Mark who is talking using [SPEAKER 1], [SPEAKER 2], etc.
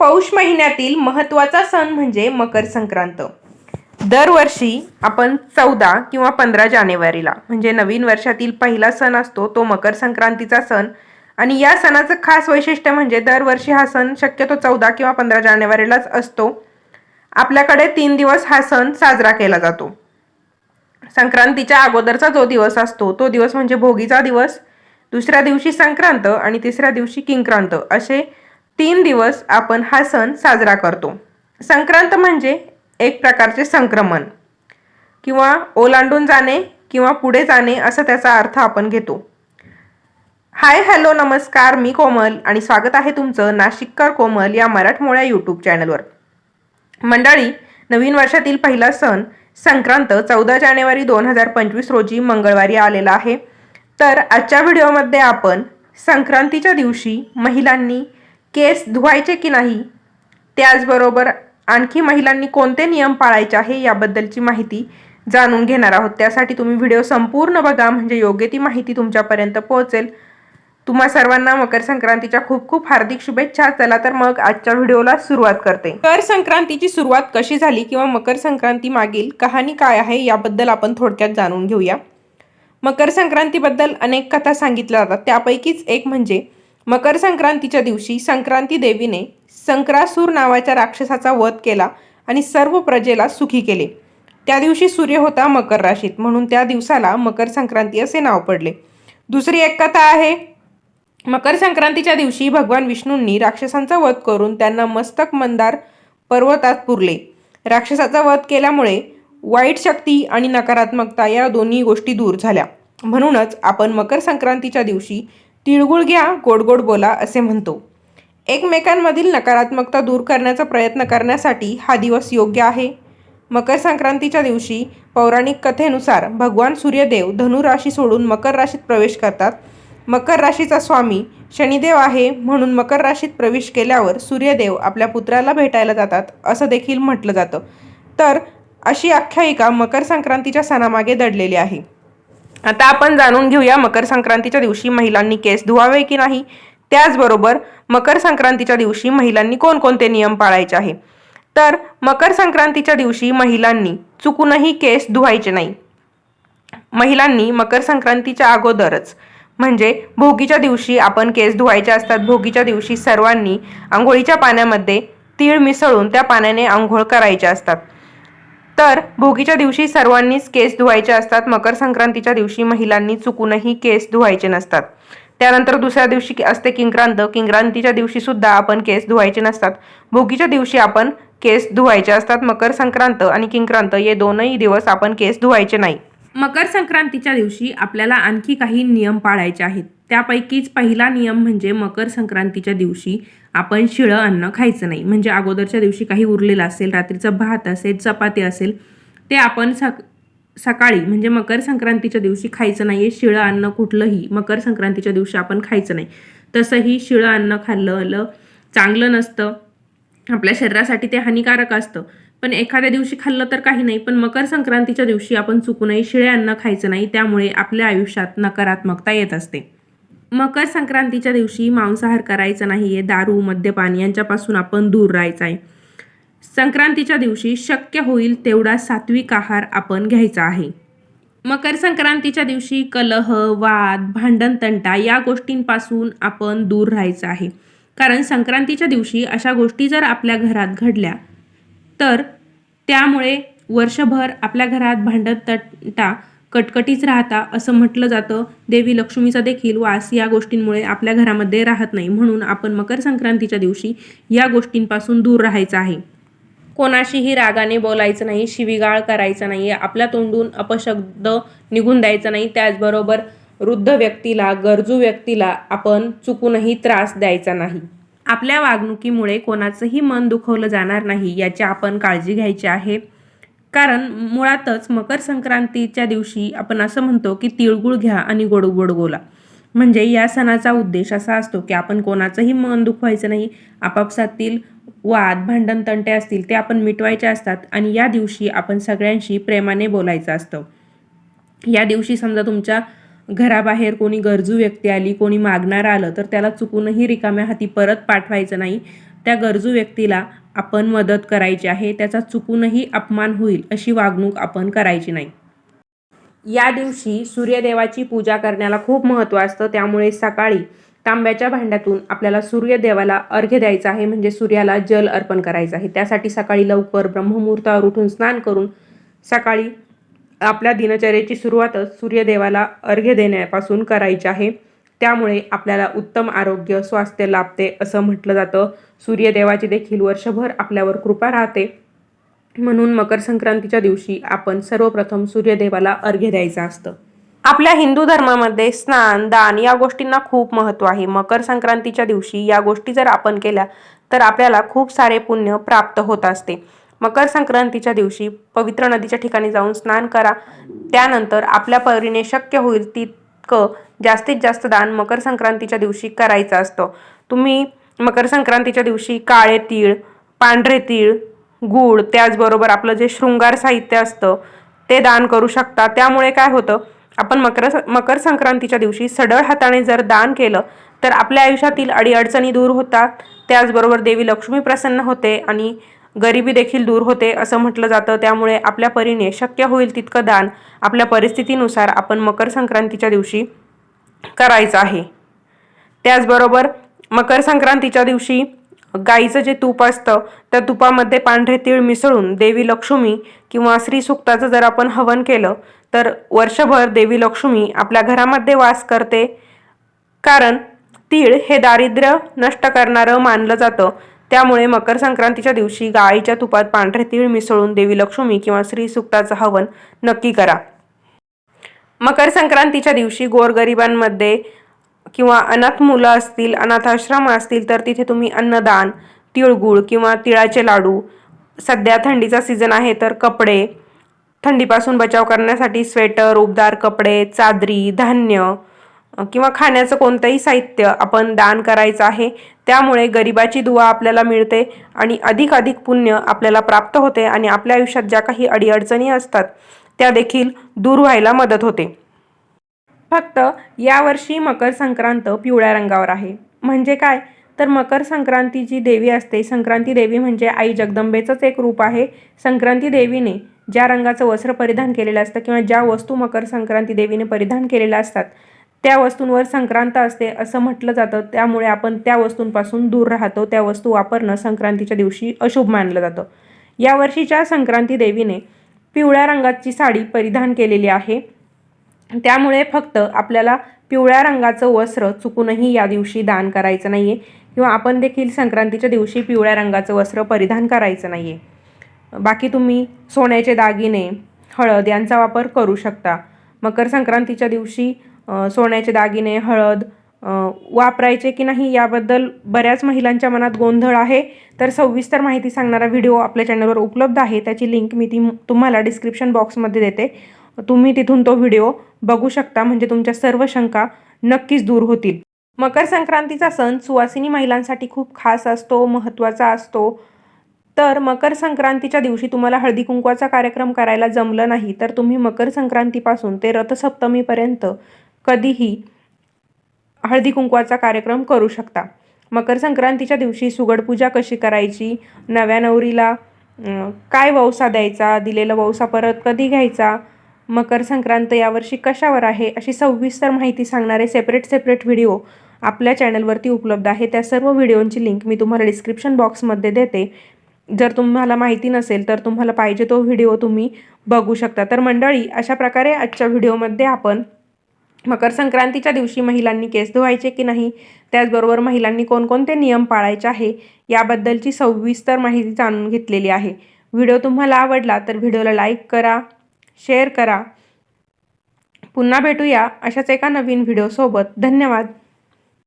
[SPEAKER 1] पौष महिन्यातील महत्त्वाचा सण म्हणजे मकर संक्रांत. दरवर्षी आपण चौदा किंवा पंधरा जानेवारीला म्हणजे नवीन वर्षातील पहिला सण असतो तो मकर संक्रांतीचा सण. आणि या सणाचं खास वैशिष्ट्य म्हणजे दरवर्षी हा सण शक्यतो चौदा किंवा पंधरा जानेवारीलाच असतो. आपल्याकडे तीन दिवस हा सण साजरा केला जातो. संक्रांतीच्या अगोदरचा जो दिवस असतो तो दिवस म्हणजे भोगीचा दिवस. दुसऱ्या दिवशी संक्रांत आणि तिसऱ्या दिवशी किंक्रांत असे तीन दिवस आपण हा सण साजरा करतो. संक्रांत म्हणजे एक प्रकारचे संक्रमण. किंवा ओलांडून जाणे किंवा पुढे जाणे असा त्याचा अर्थ आपण घेतो. हाय हॅलो नमस्कार मी कोमल आणि स्वागत आहे तुमचं नाशिककर कोमल या मराठमोळ्या यूट्यूब चॅनलवर. मंडळी नवीन वर्षातील पहिला सण संक्रांत चौदा जानेवारी दोन हजार पंचवीस रोजी मंगळवारी आलेला आहे. तर आजच्या व्हिडिओमध्ये आपण संक्रांतीच्या दिवशी महिलांनी केस धुवायचे की नाही? त्याचबरोबर आणखी महिलांनी कोणते नियम पाळायचे आहे याबद्दलची माहिती जाणून घेणार आहोत. त्यासाठी तुम्ही व्हिडिओ संपूर्ण बघा म्हणजे योग्य ती माहिती तुमच्यापर्यंत पोहोचेल. तुम्हा सर्वांना मकर संक्रांतीच्या खूप खूप हार्दिक शुभेच्छा. चला तर मग आजच्या व्हिडिओला सुरुवात करते. मकर संक्रांतीची सुरुवात कशी झाली किंवा मकर संक्रांती मागील कहाणी काय आहे याबद्दल आपण थोडक्यात जाणून घेऊया. मकर संक्रांतीबद्दल अनेक कथा सांगितल्या जातात. त्यापैकीच एक म्हणजे मकर संक्रांतीच्या दिवशी संक्रांती देवीने संक्रासूर नावाच्या राक्षसाचा वध केला आणि सर्व प्रजेला सुखी केले. त्या दिवशी सूर्य होता मकर राशीत म्हणून त्या दिवसाला मकर संक्रांती असे नाव पडले. दुसरी एक कथा आहे. मकर संक्रांतीच्या दिवशी भगवान विष्णूंनी राक्षसांचा वध करून त्यांना मस्तक मंदार पर्वतात पुरले. राक्षसाचा वध केल्यामुळे वाईट शक्ती आणि नकारात्मकता या दोन्ही गोष्टी दूर झाल्या. म्हणूनच आपण मकर संक्रांतीच्या दिवशी तिळगुळ घ्या गोड गोड बोला असे म्हणतो. एकमेकांमधील नकारात्मकता दूर करण्याचा प्रयत्न करण्यासाठी हा दिवस योग्य आहे. मकर संक्रांतीच्या दिवशी पौराणिक कथेनुसार भगवान सूर्यदेव धनु राशी सोडून मकर राशीत प्रवेश करतात. मकर राशीचा स्वामी शनिदेव आहे म्हणून मकर राशीत प्रवेश केल्यावर सूर्यदेव आपल्या पुत्राला भेटायला जातात असं देखील म्हटलं जातं. तर अशी आख्यायिका मकर संक्रांतीच्या सणामागे दडलेली आहे. आता आपण जाणून घेऊया मकर संक्रांतीच्या दिवशी महिलांनी केस धुवावे की नाही? त्याचबरोबर मकर संक्रांतीच्या दिवशी महिलांनी कोणकोणते नियम पाळायचे आहे? तर मकर संक्रांतीच्या दिवशी महिलांनी चुकूनही केस धुवायचे नाही. महिलांनी मकर संक्रांतीच्या अगोदरच म्हणजे भोगीच्या दिवशी आपण केस धुवायचे असतात. भोगीच्या दिवशी सर्वांनी आंघोळीच्या पाण्यामध्ये तीळ मिसळून त्या पाण्याने आंघोळ करायचे असतात. तर भोगीच्या दिवशी सर्वांनीच केस धुवायचे असतात. मकर संक्रांतीच्या दिवशी महिलांनी चुकूनही केस धुवायचे नसतात. त्यानंतर दुसऱ्या दिवशी असते किंक्रांत. किंक्रांतीच्या दिवशी सुद्धा आपण केस धुवायचे नसतात. भोगीच्या दिवशी आपण केस धुवायचे असतात. मकर संक्रांत आणि किंक्रांत हे दोनही दिवस आपण केस धुवायचे नाही. मकर संक्रांतीच्या दिवशी आपल्याला आणखी काही नियम पाळायचे आहेत. त्यापैकीच पहिला नियम म्हणजे मकर संक्रांतीच्या दिवशी आपण शिळं अन्न खायचं नाही. म्हणजे अगोदरच्या दिवशी काही उरलेलं असेल रात्रीचं भात असेल चपाती असेल ते आपण सक सकाळी म्हणजे मकर संक्रांतीच्या दिवशी खायचं नाही आहे शिळं अन्न कुठलंही मकर संक्रांतीच्या दिवशी आपण खायचं नाही. तसंही शिळं अन्न खाल्लं चांगलं नसतं. आपल्या शरीरासाठी ते हानिकारक असतं. पण एखाद्या दिवशी खाल्लं तर काही नाही. पण मकर संक्रांतीच्या दिवशी आपण चुकूनही शिळे अन्न खायचं नाही. त्यामुळे आपल्या आयुष्यात नकारात्मकता येत असते. मकर संक्रांतीच्या दिवशी मांसाहार करायचा नाही आहे दारू मद्यपान यांच्यापासून आपण दूर राहायचं आहे संक्रांतीच्या दिवशी शक्य होईल तेवढा सात्विक आहार आपण घ्यायचा आहे. मकर संक्रांतीच्या दिवशी कलह वाद भांडण तंटा या गोष्टींपासून आपण दूर राहायचं आहे. कारण संक्रांतीच्या दिवशी अशा गोष्टी जर आपल्या घरात घडल्या तर त्यामुळे वर्षभर आपल्या घरात भांडण तंटा कटकटीच राहता असं म्हटलं जातं. देवी लक्ष्मीचा देखील वास या गोष्टींमुळे आपल्या घरामध्ये राहत नाही. म्हणून आपण मकर संक्रांतीच्या दिवशी या गोष्टींपासून दूर राहायचं आहे. कोणाशीही रागाने बोलायचं नाही शिवीगाळ करायचं नाही आपल्या तोंडून अपशब्द निघून द्यायचा नाही. त्याचबरोबर वृद्ध व्यक्तीला गरजू व्यक्तीला आपण चुकूनही त्रास द्यायचा नाही. आपल्या वागणुकीमुळे कोणाचंही मन दुखवलं जाणार नाही याची आपण काळजी घ्यायची आहे. कारण मुळातच मकर संक्रांतीच्या दिवशी आपण असं म्हणतो की तिळगुळ घ्या आणि गोड गोड गोला म्हणजे या सणाचा उद्देश असा असतो की आपण कोणाचंही मन दुखवायचं नाही. आपापसातील वाद भांडण तंटे असतील ते आपण मिटवायचे असतात आणि या दिवशी आपण सगळ्यांशी प्रेमाने बोलायचं असतं. या दिवशी समजा तुमच्या घराबाहेर कोणी गरजू व्यक्ती आली कोणी मागणारं आलं तर त्याला चुकूनही रिकाम्या हाती परत पाठवायचं नाही. त्या गरजू व्यक्तीला आपण मदत करायची आहे त्याचा चुकूनही अपमान होईल अशी वागणूक आपण करायची नाही. या दिवशी सूर्यदेवाची पूजा करण्याला खूप महत्त्व असतं. त्यामुळे सकाळी तांब्याच्या भांड्यातून आपल्याला सूर्यदेवाला अर्घ्य द्यायचा आहे म्हणजे सूर्याला जल अर्पण करायचं आहे. त्यासाठी सकाळी लवकर ब्रह्ममुहूर्तावर उठून स्नान करून सकाळी आपल्या दिनचर्येची सुरुवातच सूर्यदेवाला अर्घ्य देण्यापासून करायची आहे. त्यामुळे आपल्याला उत्तम आरोग्य स्वास्थ्य लाभते असं म्हटलं जातं. सूर्यदेवाची देखील वर्षभर आपल्यावर कृपा राहते. म्हणून मकर संक्रांतीच्या दिवशी आपण सर्वप्रथम सूर्यदेवाला अर्घ्य द्यायचं असतं. आपल्या हिंदू धर्मामध्ये स्नान दान या गोष्टींना खूप महत्त्व आहे. मकर संक्रांतीच्या दिवशी या गोष्टी जर आपण केल्या तर आपल्याला खूप सारे पुण्य प्राप्त होत असते. मकर संक्रांतीच्या दिवशी पवित्र नदीच्या ठिकाणी जाऊन स्नान करा. त्यानंतर आपल्या परीने शक्य होईल ती क जास्तीत जास्त दान मकर संक्रांतीच्या दिवशी करायचं असतं. तुम्ही मकर संक्रांतीच्या दिवशी काळे तीळ पांढरे तीळ गूळ त्याचबरोबर आपलं जे शृंगार साहित्य असतं ते दान करू शकता. त्यामुळे काय होतं आपण मकर मकर संक्रांतीच्या दिवशी सडळ हाताने जर दान केलं तर आपल्या आयुष्यातील अडीअडचणी दूर होतात. त्याचबरोबर देवी लक्ष्मी प्रसन्न होते आणि गरिबी देखील दूर होते असं म्हटलं जातं. त्यामुळे आपल्या परीने शक्य होईल तितकं दान आपल्या परिस्थितीनुसार आपण मकर संक्रांतीच्या दिवशी करायचं आहे. त्याचबरोबर मकर संक्रांतीच्या दिवशी गाईचं जे तूप असतं त्या तुपामध्ये पांढरे तीळ मिसळून देवी लक्ष्मी किंवा श्रीसुक्ताचं जर आपण हवन केलं तर वर्षभर देवी लक्ष्मी आपल्या घरामध्ये वास करते. कारण तीळ हे दारिद्र्य नष्ट करणारं मानलं जातं. त्यामुळे मकर संक्रांतीच्या दिवशी गाईच्या तुपात पांढरे तीळ मिसळून देवी लक्ष्मी किंवा श्रीसुक्ताचं हवन नक्की करा. मकर संक्रांतीच्या दिवशी गोरगरिबांमध्ये किंवा अनाथ मुलं असतील अनाथाश्रम असतील तर तिथे तुम्ही अन्नदान तिळगुळ किंवा तिळाचे लाडू सध्या थंडीचा सीझन आहे तर कपडे थंडीपासून बचाव करण्यासाठी स्वेटर उबदार कपडे चादरी धान्य किंवा खाण्याचं कोणतंही साहित्य आपण दान करायचं आहे त्यामुळे गरिबाची दुवा आपल्याला मिळते आणि अधिक अधिक पुण्य आपल्याला प्राप्त होते आणि आपल्या आयुष्यात ज्या काही अडीअडचणी असतात त्या देखील दूर व्हायला मदत होते. फक्त यावर्षी मकर संक्रांत पिवळ्या रंगावर आहे. म्हणजे काय? तर मकर संक्रांती जी देवी असते संक्रांती देवी म्हणजे आई जगदंबेचंच एक रूप आहे. संक्रांती देवीने ज्या रंगाचं वस्त्र परिधान केलेलं असतं किंवा ज्या वस्तू मकर संक्रांती देवीने परिधान केलेल्या असतात त्या वस्तूंवर संक्रांत असते असं म्हटलं जातं. त्यामुळे आपण त्या वस्तूंपासून दूर राहतो. त्या वस्तू वापरणं संक्रांतीच्या दिवशी अशुभ मानलं जातं. यावर्षीच्या संक्रांती देवीने पिवळ्या रंगाची साडी परिधान केलेली आहे. त्यामुळे फक्त आपल्याला पिवळ्या रंगाचं वस्त्र चुकूनही या दिवशी दान करायचं नाही आहे किंवा आपण देखील संक्रांतीच्या दिवशी पिवळ्या रंगाचं वस्त्र परिधान करायचं नाही आहे बाकी तुम्ही सोन्याचे दागिने हळद यांचा वापर करू शकता. मकर संक्रांतीच्या दिवशी सोन्याचे दागिने हळद वापरायचे की नाही याबद्दल बऱ्याच महिलांच्या मनात गोंधळ आहे. तर सविस्तर माहिती सांगणारा व्हिडिओ आपल्या चॅनलवर उपलब्ध आहे. त्याची लिंक मी ती तुम्हाला डिस्क्रिप्शन बॉक्समध्ये देते. तुम्ही तिथून तो व्हिडिओ बघू शकता. म्हणजे तुमच्या सर्व शंका नक्कीच दूर होतील. मकर संक्रांतीचा सण सुवासिनी महिलांसाठी खूप खास असतो महत्त्वाचा असतो. तर मकर संक्रांतीच्या दिवशी तुम्हाला हळदी कुंकवाचा कार्यक्रम करायला जमलं नाही तर तुम्ही मकर संक्रांतीपासून ते रथसप्तमीपर्यंत कधीही हळदी कुंकवाचा कार्यक्रम करू शकता. मकर संक्रांतीच्या दिवशी सुगडपूजा कशी करायची? नव्या नवरीला काय वौसा द्यायचा? दिलेला वौसा परत कधी घ्यायचा? मकर संक्रांत यावर्षी कशावर आहे? अशी सविस्तर माहिती सांगणारे सेपरेट सेपरेट व्हिडिओ आपल्या चॅनलवरती उपलब्ध आहे. त्या सर्व व्हिडिओंची लिंक मी तुम्हाला डिस्क्रिप्शन बॉक्समध्ये देते. जर तुम्हाला माहिती नसेल तर तुम्हाला पाहिजे तो व्हिडिओ तुम्ही बघू शकता. तर मंडळी अशा प्रकारे आजच्या व्हिडिओमध्ये आपण मकर संक्रांतीच्या दिवशी महिलांनी केस धुवायचे की नाही? त्याचबरोबर महिलांनी कोणकोणते नियम पाळायचे आहे? याबद्दलची सविस्तर माहिती जाणून घेतलेली आहे. व्हिडिओ तुम्हाला आवडला तर व्हिडिओला लाईक करा शेअर करा. पुन्हा भेटूया अशाच एका नवीन व्हिडिओसोबत. धन्यवाद.